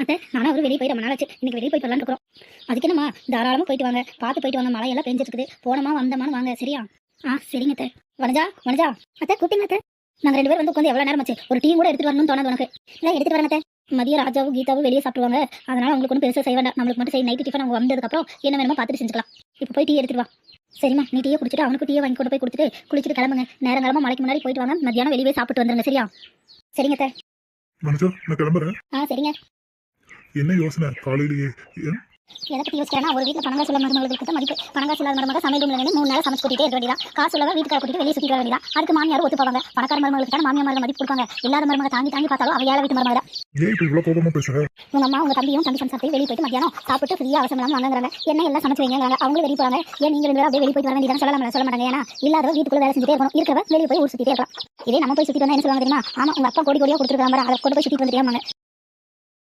அத்தை நானும் அவரு வெளியே போய் ரொம்ப நாள் ஆச்சு. இன்னைக்கு வெளியே போயிட்டு வரலான்னு இருக்கிறோம் அதுக்கு என்னம்மா? தாராளமாக போயிட்டு வாங்க. பார்த்து போயிட்டு வாங்க. மழையெல்லாம் பெஞ்சிட்டு இருக்குது. போனோமா வந்தோமான்னு வாங்க. சரியா? ஆ சரிங்க அத்தை. வனஜா வனஜா. அத்தை கூப்பிட்டீங்க அத்தை? நாங்கள் ரெண்டு பேரும் வந்து உட்காந்து எவ்வளோ நேரம் ஆச்சு? ஒரு டீ கூட எடுத்துட்டு வரணும்னு தோணாது உனக்கு. இல்லை எடுத்துட்டு வரேன் அத்தை. மதியம் ராஜாவும் கீதாவும் வெளியே சாப்பிடுவாங்க அதனால அவங்களுக்கு ஒன்றும் பெருசாக செய்ய வேண்டாம். நம்மளுக்கு மட்டும் செய் நைட்டு டிஃபன் அவங்க வந்ததுக்கப்புறம் என்ன வேணுமோ பார்த்துட்டு செஞ்சுக்கலாம். இப்போ போய் டீ எடுத்துட்டு வா. சரிம்மா நீ டீயை குடிச்சிட்டு அவனுக்கு டீயை வாங்கி கொண்டு போய் கொடுத்துட்டு குளிச்சுட்டு கிளம்புங்க. நேரங்காலமாக மலைக்கு முன்னாடி போயிட்டு வாங்க. மத்தியானம் வெளியே போய் சாப்பிட்டு வந்துருங்க. சரியா? சரிங்க நான் கிளம்புறேன். ஆ சரிங்க. என்ன யோசனை? காலையிலேயே? எதை பற்றி யோசிக்கிறேன்னா ஒரு வீட்டில் பணங்காசு இல்லாத மருமகளுக்கு தான் மதிப்பு. பணங்காசு இல்லாத மருமகள் சமையல் ரூம்ல மூணு நேரம் சமைச்சு இருக்க வேண்டியதா காசு உள்ளவங்க வீட்டுக்கார கூட்டிட்டு வெளியே சுற்றிட்டு வர வேண்டியதா அதுக்கு மாமியார் ஒத்து போவாங்க பணக்கார மருமகளுக்கு தான் மாமியார் மதிப்பு கொடுப்பாங்க. இல்லாத மருமகள் தாங்கி தாங்கி பார்த்தாலும் அவ ஏழை வீட்டு மருமகள். தான். ஏன் இப்ப அம்மா உங்க தம்பியும் தம்பி சம்சாரத்தையும் வெளியே போயிட்டு மத்தியானம் சாப்பிட்டு ஃப்ரீயா அவசரம் இல்லாமல் என்ன எல்லாம் சமைச்சு வைங்கிறாங்க அவங்களும் வெளியே போறாங்க. ஏன் நீங்க ரெண்டு பேரும் அப்படியே வெளியே போயிட்டு வர வேண்டியதான் சொல்லலாம் சொல்ல மாட்டாங்க. ஏன்னா இல்லாதவ வீட்டுக்குள்ள வேலை செஞ்சுட்டே இருக்கணும். இருக்கிறவ வெளியே போய் ஊர் இருக்கலாம். இதே நம்ம போய் வந்தா என்ன சொல்லுவாங்க தெரியுமா? அப்பா கோடி கோடியா கொடுத்துருக்காங்க அதை கொண்டு போய் சுத்திட்டு வந்துட்டேன்